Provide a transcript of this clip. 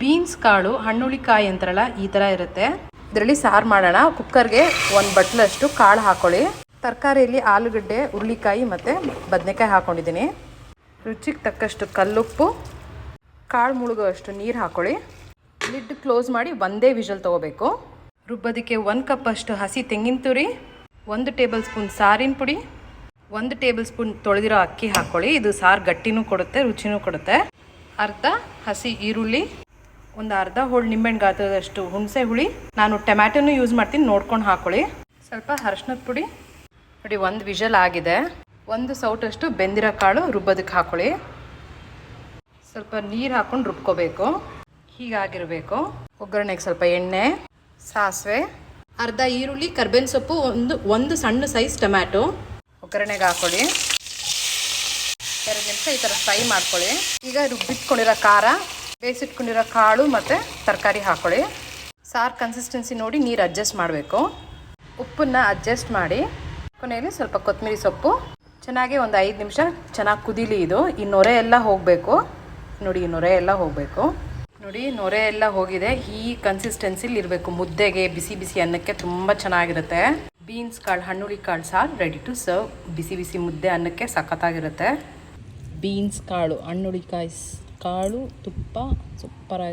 Beans, ಕಾಳು ಹಣ್ಣುಳಿಕಾಯಿ ಅಂತಾರಲ್ಲ, ಈ ಥರ ಇರುತ್ತೆ. ಇದರಲ್ಲಿ ಸಾರು ಮಾಡೋಣ. ಕುಕ್ಕರ್ಗೆ ಒಂದು ಬಟ್ಲಷ್ಟು ಕಾಳು ಹಾಕೊಳ್ಳಿ. ತರಕಾರಿಯಲ್ಲಿ ಆಲೂಗಡ್ಡೆ, ಹುರುಳಿಕಾಯಿ ಮತ್ತು ಬದನೆಕಾಯಿ ಹಾಕೊಂಡಿದ್ದೀನಿ. ರುಚಿಗೆ ತಕ್ಕಷ್ಟು ಕಲ್ಲುಪ್ಪು, ಕಾಳು ಮುಳುಗುವಷ್ಟು ನೀರು ಹಾಕೊಳ್ಳಿ. ಲಿಡ್ ಕ್ಲೋಸ್ ಮಾಡಿ ಒಂದೇ ವಿಷಲ್ ತೊಗೋಬೇಕು. ರುಬ್ಬೋದಕ್ಕೆ ಒಂದು ಕಪ್ಪಷ್ಟು ಹಸಿ ತೆಂಗಿನ ತುರಿ, ಒಂದು ಟೇಬಲ್ ಸ್ಪೂನ್ ಸಾರಿನ ಪುಡಿ, ಒಂದು ಟೇಬಲ್ ಸ್ಪೂನ್ ತೊಳೆದಿರೋ ಅಕ್ಕಿ ಹಾಕ್ಕೊಳ್ಳಿ ಇದು ಸಾರು ಗಟ್ಟಿನೂ ಕೊಡುತ್ತೆ, ರುಚಿನೂ ಕೊಡುತ್ತೆ. ಅರ್ಧ ಹಸಿ ಈರುಳ್ಳಿ ಒಂದು ಅರ್ಧ ಹೋಳು ನಿಂಬೆಹಣ್ಣು ಗಾತ್ರದಷ್ಟು ಹುಣಸೆ ಹುಳಿ. ನಾನು ಟೊಮ್ಯಾಟೋನು ಯೂಸ್ ಮಾಡ್ತೀನಿ, ನೋಡ್ಕೊಂಡು ಹಾಕೊಳ್ಳಿ. ಸ್ವಲ್ಪ ಅರಶಿನದ ಪುಡಿ. ನೋಡಿ, ಒಂದು ವಿಷಲ್ ಆಗಿದೆ. ಒಂದು ಸೌಟಷ್ಟು ಬೆಂದಿರೋ ಕಾಳು ರುಬ್ಬೋದಕ್ಕೆ ಹಾಕೊಳ್ಳಿ. ಸ್ವಲ್ಪ ನೀರು ಹಾಕ್ಕೊಂಡು ರುಬ್ಕೋಬೇಕು. ಹೀಗಾಗಿರಬೇಕು. ಒಗ್ಗರಣೆಗೆ ಸ್ವಲ್ಪ ಎಣ್ಣೆ, ಸಾಸಿವೆ, ಅರ್ಧ ಈರುಳ್ಳಿ, ಕರ್ಬೇವಿನ ಸೊಪ್ಪು, ಒಂದು ಒಂದು ಸಣ್ಣ ಸೈಜ್ ಟೊಮ್ಯಾಟೊ. ಒಗ್ಗರಣೆಗೆ ಹಾಕೊಳ್ಳಿ. ಎರಡು ನಿಮಿಷ ಈ ಥರ ಫ್ರೈ ಮಾಡ್ಕೊಳ್ಳಿ. ಈಗ ರುಬ್ಬಿಟ್ಕೊಂಡಿರೋ ಖಾರ ಬೇಯಿಸಿಟ್ಕೊಂಡಿರೋ ಕಾಳು ಮತ್ತು ತರಕಾರಿ ಹಾಕೊಳ್ಳಿ. ಸಾರು ಕನ್ಸಿಸ್ಟೆನ್ಸಿ ನೋಡಿ ನೀರು ಅಡ್ಜಸ್ಟ್ ಮಾಡಬೇಕು. ಉಪ್ಪನ್ನು ಅಡ್ಜಸ್ಟ್ ಮಾಡಿ ಕೊನೆಯಲ್ಲಿ ಸ್ವಲ್ಪ ಕೊತ್ತಂಬರಿ ಸೊಪ್ಪು. ಚೆನ್ನಾಗಿ ಒಂದು ಐದು ನಿಮಿಷ ಚೆನ್ನಾಗಿ ಕುದೀಲಿ ಇದು. ಈ ನೊರೆ ಎಲ್ಲ ಹೋಗಬೇಕು. ನೋಡಿ, ಈ ನೊರೆ ಎಲ್ಲ ಹೋಗಬೇಕು. ನೋಡಿ, ನೊರೆ ಎಲ್ಲ ಹೋಗಿದೆ. ಈ ಕನ್ಸಿಸ್ಟೆನ್ಸಿಲಿ ಇರಬೇಕು. ಮುದ್ದೆಗೆ ಬಿಸಿ ಬಿಸಿ ಅನ್ನಕ್ಕೆ ತುಂಬ ಚೆನ್ನಾಗಿರುತ್ತೆ. ಬೀನ್ಸ್ ಕಾಳು ಹಣ್ಣುಳಿ ಕಾಳು ಸಾರು ರೆಡಿ ಟು ಸರ್ವ್ ಬಿಸಿ ಬಿಸಿ ಮುದ್ದೆ ಅನ್ನಕ್ಕೆ ಸಖತ್ತಾಗಿರುತ್ತೆ. ಬೀನ್ಸ್ ಕಾಳು ಹಣ್ಣುಳಿಕಾಯಿ ಕಾಳು ತುಪ್ಪ ಸೂಪರ್